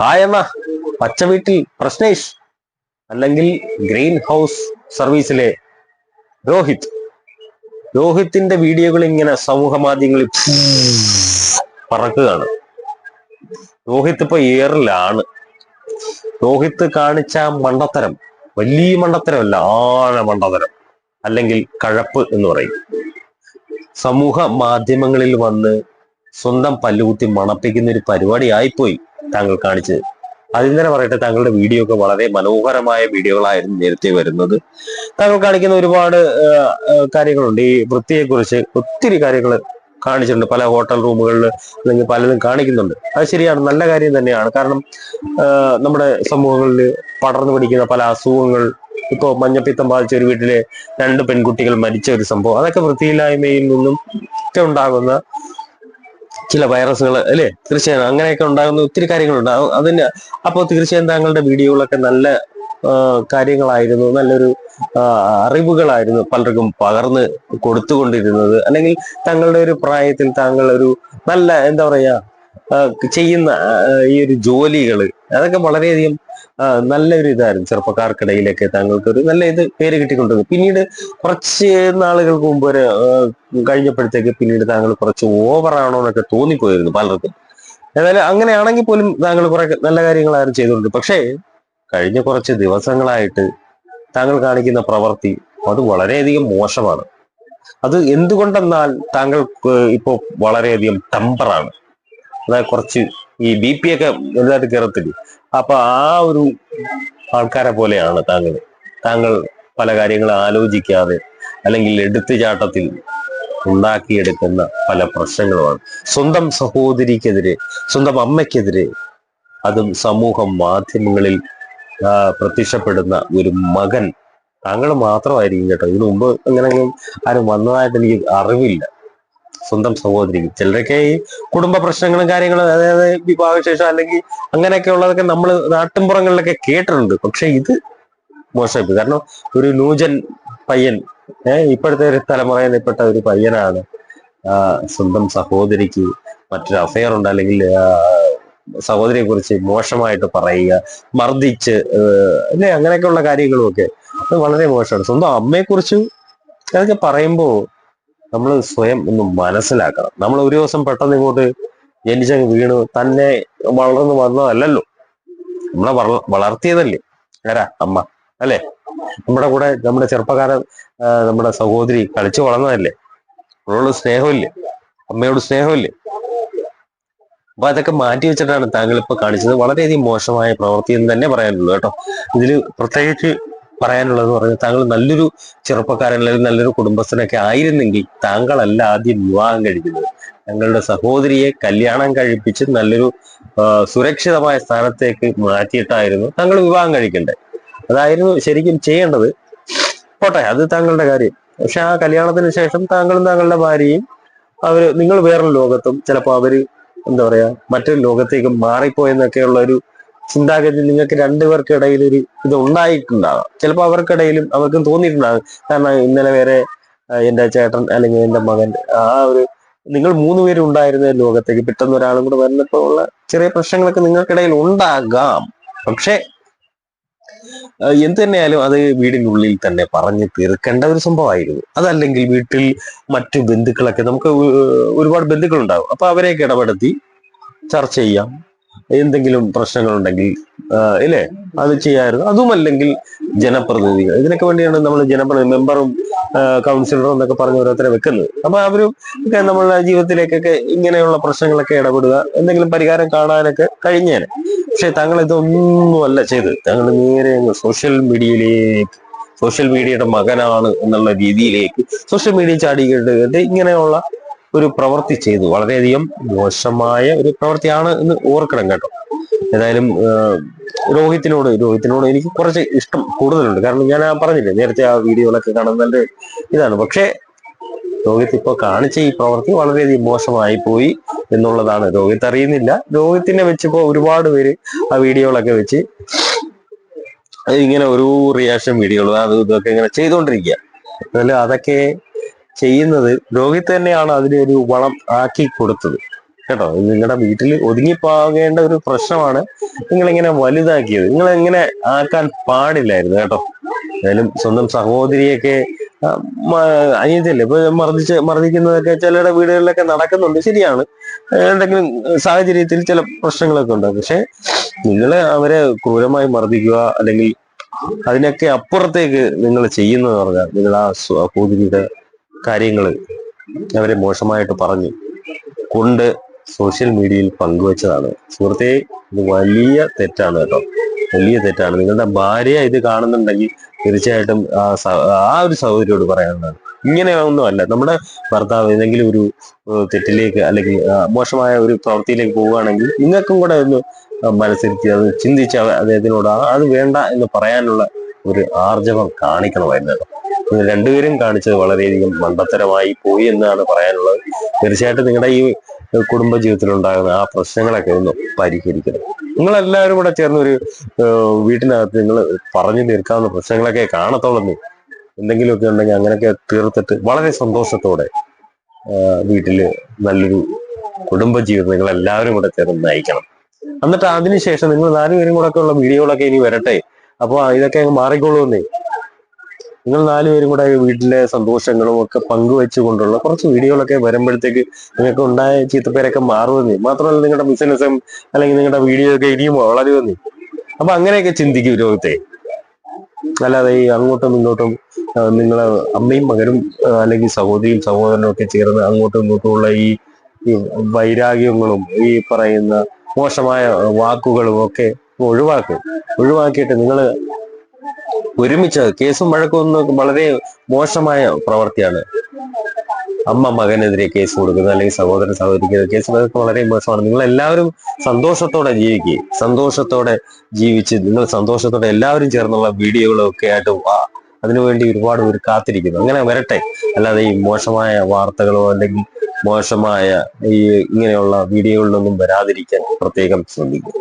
Hi പച്ചവീട്ടിൽ പച്ച വീട്ടിൽ പ്രശ്നേഷ് അല്ലെങ്കിൽ ഗ്രീൻ ഹൗസ് സർവീസിലെ രോഹിത്. രോഹിത്തിന്റെ വീഡിയോകൾ ഇങ്ങനെ സമൂഹ മാധ്യമങ്ങളിൽ പറക്കുകയാണ്. രോഹിത് ഇപ്പൊ ഏറിലാണ്. രോഹിത് കാണിച്ച മണ്ടത്തരം വലിയ മണ്ടത്തരമല്ല ആഴ മണ്ടത്തരം അല്ലെങ്കിൽ കഴപ്പ് എന്ന് പറയും. സമൂഹ മാധ്യമങ്ങളിൽ വന്ന് സ്വന്തം പല്ലുകുത്തി മണപ്പിക്കുന്ന ഒരു പരിപാടി ആയിപ്പോയി. താങ്കൾ കാണിച്ചത് ആദ്യം തന്നെ പറയട്ടെ താങ്കളുടെ വീഡിയോ ഒക്കെ വളരെ മനോഹരമായ വീഡിയോകളായിരുന്നു നേരത്തെ വരുന്നത്. താങ്കൾ കാണിക്കുന്ന ഒരുപാട് കാര്യങ്ങളുണ്ട്. ഈ വൃത്തിയെക്കുറിച്ച് ഒത്തിരി കാര്യങ്ങൾ കാണിച്ചിട്ടുണ്ട്. പല ഹോട്ടൽ റൂമുകളിൽ അല്ലെങ്കിൽ പലതും കാണിക്കുന്നുണ്ട്. അത് ശരിയാണ്. നല്ല കാര്യം തന്നെയാണ്. കാരണം നമ്മുടെ സമൂഹങ്ങളിൽ പടർന്നു പിടിക്കുന്ന പല അസുഖങ്ങൾ ഇപ്പോ മഞ്ഞപ്പിത്തം ബാധിച്ച ഒരു വീട്ടിലെ രണ്ട് പെൺകുട്ടികൾ മരിച്ച ഒരു സംഭവം. അതൊക്കെ വൃത്തിയില്ലായ്മയിൽ നിന്നും ഒക്കെ ഉണ്ടാകുന്ന ചില വൈറസുകൾ അല്ലേ? തീർച്ചയായും അങ്ങനെയൊക്കെ ഉണ്ടാകുന്ന ഒത്തിരി കാര്യങ്ങളുണ്ട്. അത് അതിന് അപ്പോൾ തീർച്ചയായും താങ്കളുടെ വീഡിയോകളൊക്കെ നല്ല കാര്യങ്ങളായിരുന്നു. നല്ലൊരു അറിവുകളായിരുന്നു പലർക്കും പകർന്ന് കൊടുത്തുകൊണ്ടിരുന്നത്. അല്ലെങ്കിൽ താങ്കളുടെ ഒരു പ്രായത്തിൽ താങ്കൾ ഒരു നല്ല എന്താ പറയാ ചെയ്യുന്ന ഈ ഒരു ജോലികൾ അതൊക്കെ വളരെയധികം നല്ലൊരു ഇതായിരുന്നു ചെറുപ്പക്കാർക്കിടയിലൊക്കെ താങ്കൾക്ക് ഒരു നല്ല ഇത് പേര് കിട്ടിക്കൊണ്ടിരുന്നു പിന്നീട് കുറച്ച് നാളുകൾക്ക് മുമ്പ് വരെ കഴിഞ്ഞപ്പോഴത്തേക്ക് പിന്നീട് താങ്കൾ കുറച്ച് ഓവറാണോ എന്നൊക്കെ തോന്നിപ്പോയിരുന്നു പലർക്കും. ഏതായാലും അങ്ങനെയാണെങ്കിൽ പോലും താങ്കൾ കുറെ നല്ല കാര്യങ്ങളായിരുന്നു ചെയ്തുകൊണ്ട് പക്ഷേ കഴിഞ്ഞ കുറച്ച് ദിവസങ്ങളായിട്ട് താങ്കൾ കാണിക്കുന്ന പ്രവൃത്തി അത് വളരെയധികം മോശമാണ്. അത് എന്തുകൊണ്ടെന്നാൽ താങ്കൾക്ക് ഇപ്പോൾ വളരെയധികം ടെമ്പറാണ് അതായത് കുറച്ച് ഈ ബി പി ഒക്കെ വലുതായിട്ട് കയറത്തില്ല അപ്പൊ ആ ഒരു ആൾക്കാരെ പോലെയാണ് താങ്കൾ. താങ്കൾ പല കാര്യങ്ങളും ആലോചിക്കാതെ അല്ലെങ്കിൽ എടുത്തുചാട്ടത്തിൽ ഉണ്ടാക്കിയെടുക്കുന്ന പല പ്രശ്നങ്ങളുമാണ്. സ്വന്തം സഹോദരിക്കെതിരെ സ്വന്തം അമ്മയ്ക്കെതിരെ അതും സമൂഹ മാധ്യമങ്ങളിൽ പ്രത്യക്ഷപ്പെടുന്ന ഒരു മകൻ. താങ്കൾ മാത്രമായിരിക്കും കേട്ടോ. ഇതിനു മുമ്പ് അങ്ങനെ ആരും വന്നതായിട്ട് എനിക്ക് അറിവില്ല. സ്വന്തം സഹോദരിക്ക്. ചിലരൊക്കെ ഈ കുടുംബ പ്രശ്നങ്ങളും കാര്യങ്ങളും അതായത് വിവാഹശേഷം അല്ലെങ്കിൽ അങ്ങനെയൊക്കെ ഉള്ളതൊക്കെ നമ്മൾ നാട്ടിൻപുറങ്ങളിലൊക്കെ കേട്ടിട്ടുണ്ട്. പക്ഷെ ഇത് മോശമായി കാരണം ഒരു നൂജൻ പയ്യൻ ഏഹ് ഇപ്പോഴത്തെ ഒരു തലമുറയിൽപ്പെട്ട ഒരു പയ്യനാണ് സ്വന്തം സഹോദരിക്ക് മറ്റൊരു അഫയർ ഉണ്ട്. അല്ലെങ്കിൽ സഹോദരിയെ കുറിച്ച് മോശമായിട്ട് പറയുക മർദ്ദിച്ച് അല്ലെ അങ്ങനെയൊക്കെയുള്ള കാര്യങ്ങളും ഒക്കെ അത് വളരെ മോശമാണ്. സ്വന്തം കുറിച്ച് അതൊക്കെ പറയുമ്പോ നമ്മൾ സ്വയം ഒന്ന് മനസ്സിലാക്കണം. നമ്മൾ ഒരു ദിവസം പെട്ടെന്ന് ഇങ്ങോട്ട് ജനിച്ചങ്ങ് വീണു. തന്നെ വളർന്നു വന്നതല്ലല്ലോ. നമ്മളെ വള- വളർത്തിയതല്ലേ. ആരാ? അമ്മ. അല്ലേ? നമ്മുടെ കൂടെ നമ്മുടെ ചെറുപ്പക്കാരൻ നമ്മുടെ സഹോദരി കളിച്ചു വളർന്നതല്ലേ. അവളോട് സ്നേഹമില്ലേ? അമ്മയോട് സ്നേഹമില്ലേ? അപ്പൊ അതൊക്കെ മാറ്റി വെച്ചിട്ടാണ് താങ്കൾ ഇപ്പൊ കാണിച്ചത്. വളരെയധികം മോശമായ പ്രവൃത്തി എന്ന് തന്നെ പറയാനുള്ളൂ കേട്ടോ. ഇതിൽ പ്രത്യേകിച്ച് പറയാനുള്ളത് പറഞ്ഞു താങ്കൾ നല്ലൊരു ചെറുപ്പക്കാരൻ അല്ലെങ്കിൽ നല്ലൊരു കുടുംബസ്ഥനൊക്കെ ആയിരുന്നെങ്കിൽ താങ്കളല്ല ആദ്യം വിവാഹം കഴിക്കുന്നത്. തങ്ങളുടെ സഹോദരിയെ കല്യാണം കഴിപ്പിച്ച് നല്ലൊരു സുരക്ഷിതമായ സ്ഥാനത്തേക്ക് മാറ്റിയിട്ടായിരുന്നു താങ്കൾ വിവാഹം കഴിക്കണ്ടേ അതായിരുന്നു ശരിക്കും ചെയ്യേണ്ടത്. പോട്ടെ അത് താങ്കളുടെ കാര്യം. പക്ഷെ ആ കല്യാണത്തിന് ശേഷം താങ്കളും താങ്കളുടെ ഭാര്യയും അവർ നിങ്ങൾ വേറൊരു ലോകത്തും ചിലപ്പോൾ അവർ എന്താ പറയാ മറ്റൊരു ലോകത്തേക്ക് മാറിപ്പോയെന്നൊക്കെയുള്ള ഒരു ചിന്താഗതി നിങ്ങൾക്ക് രണ്ടുപേർക്കിടയിൽ ഒരു ഇത് ഉണ്ടായിട്ടുണ്ടാകാം ചിലപ്പോൾ അവർക്കിടയിലും അവർക്കും തോന്നിയിട്ടുണ്ടാകും കാരണം ഇന്നലെ വരെ എന്റെ ചേട്ടൻ അല്ലെങ്കിൽ എന്റെ മകൻ ആ ഒരു നിങ്ങൾ മൂന്ന് പേരും ഉണ്ടായിരുന്ന ലോകത്തേക്ക് പെട്ടെന്ന് ഒരാളും കൂടെ വന്നപ്പോൾ ഉള്ള ചെറിയ പ്രശ്നങ്ങളൊക്കെ നിങ്ങൾക്കിടയിൽ ഉണ്ടാകാം. പക്ഷേ എന്ത് തന്നെയായാലും അത് വീടിനുള്ളിൽ തന്നെ പറഞ്ഞു തീർക്കേണ്ട ഒരു സംഭവമായിരുന്നു. അതല്ലെങ്കിൽ വീട്ടിൽ മറ്റു ബന്ധുക്കളൊക്കെ നമുക്ക് ഒരുപാട് ബന്ധുക്കളുണ്ടാകും അപ്പൊ അവരെയൊക്കെ ഇടപെടുത്തി ചർച്ച ചെയ്യാം. എന്തെങ്കിലും പ്രശ്നങ്ങളുണ്ടെങ്കിൽ ഇല്ലേ? അത് ചെയ്യാമായിരുന്നു അതുമല്ലെങ്കിൽ ജനപ്രതിനിധികൾ. ഇതിനൊക്കെ വേണ്ടിയാണ് നമ്മൾ ജനപ്രതി മെമ്പറും കൗൺസിലറും എന്നൊക്കെ പറഞ്ഞ് ഓരോരുത്തരെ വെക്കുന്നത്. അപ്പൊ അവരും ഒക്കെ നമ്മളുടെ ജീവിതത്തിലേക്കൊക്കെ ഇങ്ങനെയുള്ള പ്രശ്നങ്ങളൊക്കെ ഇടപെടുക എന്തെങ്കിലും പരിഹാരം കാണാനൊക്കെ കഴിഞ്ഞേനെ. പക്ഷെ താങ്കൾ ഇതൊന്നുമല്ല ചെയ്ത് താങ്കൾ നേരെ സോഷ്യൽ മീഡിയയിലേക്ക് സോഷ്യൽ മീഡിയയുടെ മകനാണ് എന്നുള്ള രീതിയിലേക്ക് സോഷ്യൽ മീഡിയ ചാടിയിട്ട് ഇങ്ങനെയുള്ള ഒരു പ്രവൃത്തി ചെയ്തു. വളരെയധികം മോശമായ ഒരു പ്രവൃത്തിയാണ് എന്ന് ഓർക്കണം കേട്ടോ. ഏതായാലും രോഹിത്തിനോട് രോഹിത്തിനോട് എനിക്ക് കുറച്ച് ഇഷ്ടം കൂടുതലുണ്ട്. കാരണം ഞാൻ ആ പറഞ്ഞില്ലേ നേരത്തെ ആ വീഡിയോകളൊക്കെ നല്ല ഇതാണ്. പക്ഷേ രോഹിത് ഇപ്പൊ കാണിച്ച ഈ പ്രവൃത്തി വളരെയധികം മോശമായി പോയി എന്നുള്ളതാണ്. രോഹിത് അറിയുന്നില്ല. രോഹിത്തിനെ വെച്ചിപ്പോ ഒരുപാട് പേര് ആ വീഡിയോകളൊക്കെ വെച്ച് ഇങ്ങനെ ഒരു റിയാക്ഷൻ വീഡിയോകൾ അത് ഇതൊക്കെ ഇങ്ങനെ ചെയ്തുകൊണ്ടിരിക്കുക. അതൊക്കെ ചെയ്യുന്നത് രോഹിത് തന്നെയാണ് അതിനൊരു ഒരു വളം ആക്കി കൊടുത്തത്. കേട്ടോ? നിങ്ങളുടെ വീട്ടിൽ ഒതുങ്ങിപ്പോകേണ്ട ഒരു പ്രശ്നമാണ് നിങ്ങൾ ഇങ്ങനെ വലുതാക്കിയത്. നിങ്ങൾ ഇങ്ങനെ ആക്കാൻ പാടില്ലായിരുന്നു കേട്ടോ? എന്തായാലും സ്വന്തം സഹോദരിയൊക്കെ അനിയത്തില്ലേ ഇപ്പൊ മർദ്ദിച്ച് മർദ്ദിക്കുന്നതൊക്കെ ചിലരുടെ വീടുകളിലൊക്കെ നടക്കുന്നുണ്ട്. ശരിയാണ്. എന്തെങ്കിലും സാഹചര്യത്തിൽ ചില പ്രശ്നങ്ങളൊക്കെ ഉണ്ട്. പക്ഷെ നിങ്ങൾ അവരെ ക്രൂരമായി മർദ്ദിക്കുക അല്ലെങ്കിൽ അതിനൊക്കെ അപ്പുറത്തേക്ക് നിങ്ങൾ ചെയ്യുന്നത് പറഞ്ഞാൽ നിങ്ങൾ ആ സഹോദരിയുടെ കാര്യങ്ങൾ അവരെ മോശമായിട്ട് പറഞ്ഞ് കൊണ്ട് സോഷ്യൽ മീഡിയയിൽ പങ്കുവച്ചതാണ്. സുഹൃത്തെ ഇത് വലിയ തെറ്റാണ് കേട്ടോ. വലിയ തെറ്റാണ്. നിങ്ങളുടെ ഭാര്യ ഇത് കാണുന്നുണ്ടെങ്കിൽ തീർച്ചയായിട്ടും ആ ആ ഒരു സഹോദരിയോട് പറയാനുള്ളതാണ് ഇങ്ങനെ ഒന്നും അല്ല. നമ്മുടെ ഭർത്താവ് ഏതെങ്കിലും ഒരു തെറ്റിലേക്ക് അല്ലെങ്കിൽ മോശമായ ഒരു പ്രവൃത്തിയിലേക്ക് പോവുകയാണെങ്കിൽ നിങ്ങൾക്കും കൂടെ ഒന്ന് മനസ്സിരുത്തി അത് ചിന്തിച്ച് അദ്ദേഹത്തിനോട് അത് വേണ്ട എന്ന് പറയാനുള്ള ഒരു ആർജവം കാണിക്കണമായിരുന്നു. കേട്ടോ. രണ്ടുപേരും കാണിച്ചത് വളരെയധികം മണ്ടത്തരമായി പോയി എന്നാണ് പറയാനുള്ളത്. തീർച്ചയായിട്ടും നിങ്ങളുടെ ഈ കുടുംബ ജീവിതത്തിലുണ്ടാകുന്ന ആ പ്രശ്നങ്ങളൊക്കെ ഒന്ന് പരിഹരിക്കണം. നിങ്ങൾ എല്ലാവരും കൂടെ ചേർന്ന് ഒരു വീട്ടിനകത്ത് നിങ്ങൾ പറഞ്ഞു തീർക്കാവുന്ന പ്രശ്നങ്ങളൊക്കെ കാണത്തോളുന്നു എന്തെങ്കിലുമൊക്കെ ഉണ്ടെങ്കിൽ അങ്ങനെയൊക്കെ തീർത്തിട്ട് വളരെ സന്തോഷത്തോടെ വീട്ടിൽ നല്ലൊരു കുടുംബ ജീവിതം നിങ്ങൾ എല്ലാവരും കൂടെ ചേർന്ന് നയിക്കണം. എന്നിട്ട് അതിനുശേഷം നിങ്ങൾ നാലുപേരും കൂടെ ഒക്കെ ഉള്ള വീഡിയോകളൊക്കെ ഇനി വരട്ടെ? അപ്പൊ ഇതൊക്കെ അങ്ങ് മാറിക്കൊള്ളുമെന്നേ നിങ്ങൾ നാലുപേരും കൂടെ വീട്ടിലെ സന്തോഷങ്ങളും ഒക്കെ പങ്കുവെച്ചുകൊണ്ടുള്ള കുറച്ച് വീഡിയോകളൊക്കെ വരുമ്പോഴത്തേക്ക് നിങ്ങൾക്ക് ഉണ്ടായ ചീത്തപ്പേരൊക്കെ മാറുമെന്നേ. മാത്രമല്ല നിങ്ങളുടെ ബിസിനസ്സും അല്ലെങ്കിൽ നിങ്ങളുടെ വീഡിയോ ഒക്കെ ഇനിയും വളരുമെന്നേ. അപ്പൊ അങ്ങനെയൊക്കെ ചിന്തിക്കും രോഗത്തെ അല്ലാതെ ഈ അങ്ങോട്ടും ഇങ്ങോട്ടും നിങ്ങൾ അമ്മയും മകനും അല്ലെങ്കിൽ സഹോദരിയും സഹോദരനും ഒക്കെ ചേർന്ന് അങ്ങോട്ടും ഇങ്ങോട്ടും ഉള്ള ഈ ഈ വൈരാഗ്യങ്ങളും ഈ പറയുന്ന മോശമായ വാക്കുകളും ഒക്കെ ഒഴിവാക്കും. ഒഴിവാക്കിയിട്ട് നിങ്ങൾ ഒരുമിച്ച് കേസും വഴക്കും ഒന്നും വളരെ മോശമായ പ്രവൃത്തിയാണ് അമ്മ മകനെതിരെ കേസ് കൊടുക്കുന്നത് അല്ലെങ്കിൽ സഹോദരൻ സഹോദരിക്ക് കേസ് അതൊക്കെ വളരെ മോശമാണ്. നിങ്ങൾ എല്ലാവരും സന്തോഷത്തോടെ ജീവിക്കുക സന്തോഷത്തോടെ ജീവിച്ച് നിങ്ങൾ സന്തോഷത്തോടെ എല്ലാവരും ചേർന്നുള്ള വീഡിയോകളൊക്കെ ആയിട്ട് അതിനുവേണ്ടി ഒരുപാട് പേര് കാത്തിരിക്കുന്നു. അങ്ങനെ വരട്ടെ. അല്ലാതെ ഈ മോശമായ വാർത്തകളോ അല്ലെങ്കിൽ മോശമായ ഈ ഇങ്ങനെയുള്ള വീഡിയോകളിലൊന്നും വരാതിരിക്കാൻ പ്രത്യേകം ശ്രദ്ധിക്കും